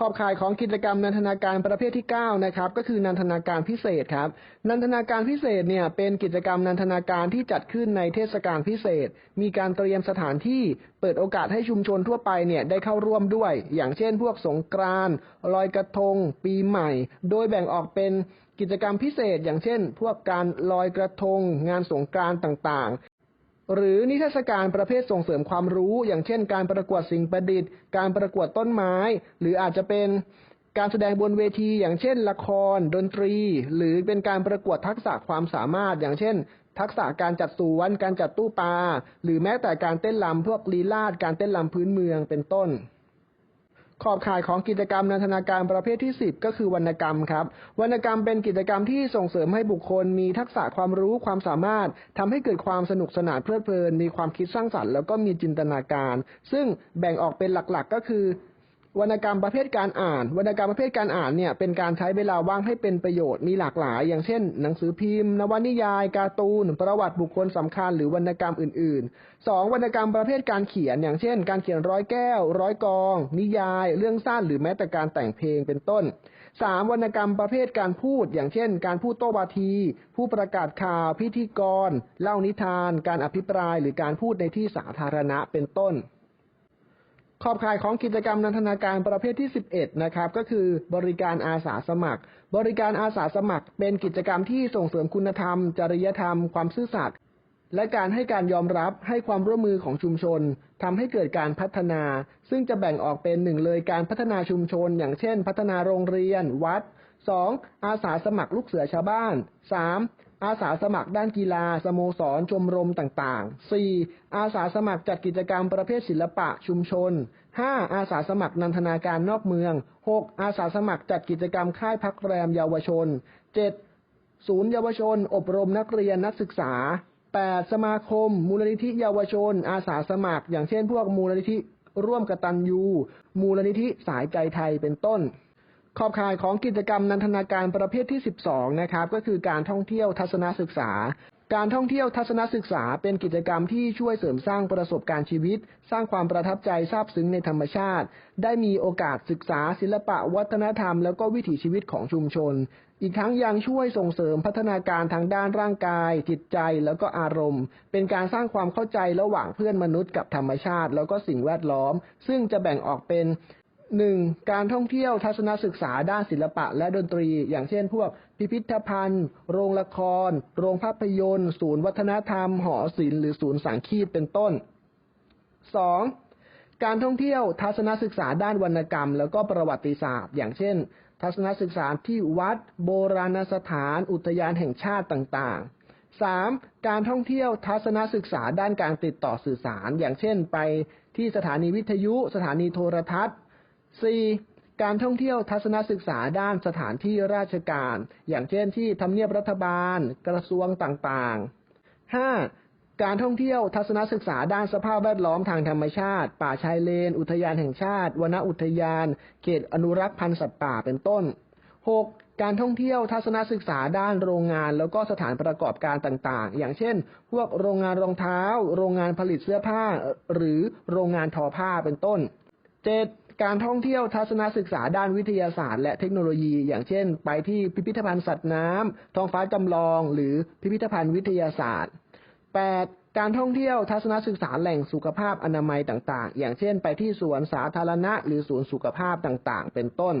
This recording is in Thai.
ขอบข่ายของกิจกรรมนันทนาการประเภทที่ 9 นะครับ ก็คือนันทนาการพิเศษครับ นันทนาการพิเศษเนี่ยเป็นกิจกรรมนันทนาการที่จัดขึ้นในเทศกาลพิเศษ มีการเตรียมสถานที่เปิดโอกาสให้ชุมชนทั่วไปเนี่ยได้เข้าร่วมด้วย อย่างเช่น พวกสงกรานต์ลอยกระทง ปีใหม่ โดยแบ่งออกเป็นกิจกรรมพิเศษ อย่างเช่น พวกการลอยกระทง งานสงกรานต์ต่างๆ หรือนิทรรศการประเภทส่งเสริมความรู้ อย่างเช่น การประกวดสิ่งประดิษฐ์ การประกวดต้นไม้ หรืออาจจะเป็นการแสดงบนเวที อย่างเช่น ละคร ดนตรี หรือเป็นการประกวดทักษะความสามารถ อย่างเช่น ทักษะการจัดสวน การจัดตู้ปลาหรือแม้แต่การเต้นรำพวกลีลาดการเต้นรำพื้นเมืองเป็นต้น ขอบข่ายของกิจกรรมนันทนาการประเภทที่ 10 ก็คือวรรณกรรมครับ วรรณกรรมเป็นกิจกรรมที่ส่งเสริมให้บุคคล มีทักษะความรู้ความสามารถทำให้เกิดความสนุกสนานเพลิดเพลิน มีความคิดสร้างสรรค์แล้วก็มีจินตนาการ ซึ่งแบ่งออกเป็นหลักๆ ก็คือ วรรณกรรมประเภทการอ่าน วรรณกรรมประเภทการอ่านเนี่ยเป็นการใช้เวลาว่างให้เป็นประโยชน์มีหลากหลาย อย่างเช่น หนังสือพิมพ์ นวนิยาย การ์ตูน ประวัติบุคคลสำคัญ หรือวรรณกรรมอื่นๆ 2. วรรณกรรมประเภทการเขียน อย่างเช่น การเขียนร้อยแก้ว ร้อยกอง นิยาย เรื่องสั้นหรือแม้แต่การแต่งเพลงเป็นต้น 3. วรรณกรรมประเภทการพูด อย่างเช่น การพูดโต้วาที ผู้ประกาศข่าว พิธีกร เล่านิทาน การอภิปราย หรือการพูดในที่สาธารณะเป็นต้น ขอบข่ายของกิจกรรมนันทนาการประเภทที่ 11 นะครับ ก็คือบริการอาสาสมัคร บริการอาสาสมัคร เป็นกิจกรรมที่ส่งเสริมคุณธรรม จริยธรรม ความซื่อสัตย์และการให้การยอมรับให้ความร่วมมือของชุมชนทำให้เกิดการพัฒนา ซึ่งจะแบ่งออกเป็นหนึ่งเลยการพัฒนาชุมชน อย่างเช่น พัฒนาโรงเรียน วัด 2. อาสาสมัครลูกเสือชาวบ้าน 3. อาสาสมัครด้านกีฬา สโมสรชมรมต่างๆ 4. อาสาสมัครจัดกิจกรรมประเภทศิลปะชุมชน 5. อาสาสมัครนันทนาการนอกเมือง 6. อาสาสมัครจัดกิจกรรมค่ายพักแรมเยาวชน 7. ศูนย์เยาวชน อบรมนักเรียนนักศึกษา 8. สมาคม มูลนิธิเยาวชน อาสาสมัคร อย่างเช่นพวกมูลนิธิร่วมกตัญญูมูลนิธิสายใจไทยเป็นต้น ขอบข่ายของกิจกรรมนันทนาการประเภทที่ 12 นะครับ ก็คือการท่องเที่ยวทัศนศึกษา การท่องเที่ยวทัศนศึกษา เป็นกิจกรรมที่ช่วยเสริมสร้างประสบการณ์ชีวิต สร้างความประทับใจซาบซึ้งในธรรมชาติ ได้มีโอกาสศึกษาศิลปะวัฒนธรรม แล้วก็วิถีชีวิตของชุมชน อีกทั้งยังช่วยส่งเสริมพัฒนาการทางด้านร่างกาย จิตใจแล้วก็อารมณ์ เป็นการสร้างความเข้าใจระหว่างเพื่อนมนุษย์กับธรรมชาติ แล้วก็สิ่งแวดล้อม ซึ่งจะแบ่งออกเป็น หนึ่งการท่องเที่ยวทัศนศึกษาด้านศิลปะและดนตรี อย่างเช่น พวกพิพิธภัณฑ์ โรงละคร โรงภาพยนตร์ ศูนย์วัฒนธรรม หอศิลป์หรือศูนย์สังคีตเป็นต้น 2. การท่องเที่ยวทัศนศึกษาด้านวรรณกรรม แล้วก็ประวัติศาสตร์ อย่างเช่น ทัศนศึกษาที่วัด โบราณสถาน อุทยานแห่งชาติต่างๆ 3. การท่องเที่ยวทัศนศึกษาด้านการติดต่อสื่อสาร อย่างเช่น ไปที่สถานีวิทยุ สถานีโทรทัศน์ 4. การท่องเที่ยวทัศนศึกษาด้านสถานที่ราชการ อย่างเช่นที่ทำเนียบรัฐบาล กระทรวงต่างๆ 5. การท่องเที่ยวทัศนศึกษาด้านสภาพแวดล้อมทางธรรมชาติ ป่าชายเลน อุทยานแห่งชาติ วนอุทยาน เขตอนุรักษ์พันธุ์สัตว์ป่าเป็นต้น 6. การท่องเที่ยวทัศนศึกษาด้านโรงงาน แล้วก็สถานประกอบการต่างๆ อย่างเช่น พวกโรงงานรองเท้า โรงงานผลิตเสื้อผ้า หรือโรงงานทอผ้าเป็นต้น 7. การท่องเที่ยวทัศนศึกษาด้านวิทยาศาสตร์ และเทคโนโลยี อย่างเช่น ไปที่พิพิธภัณฑ์สัตว์น้ำท้องฟ้าจำลอง หรือพิพิธภัณฑ์วิทยาศาสตร์ 8. การท่องเที่ยวทัศนศึกษาแหล่งสุขภาพอนามัยต่าง ๆ อย่างเช่น ไปที่สวนสาธารณะ หรือศูนย์สุขภาพต่าง ๆ เป็นต้น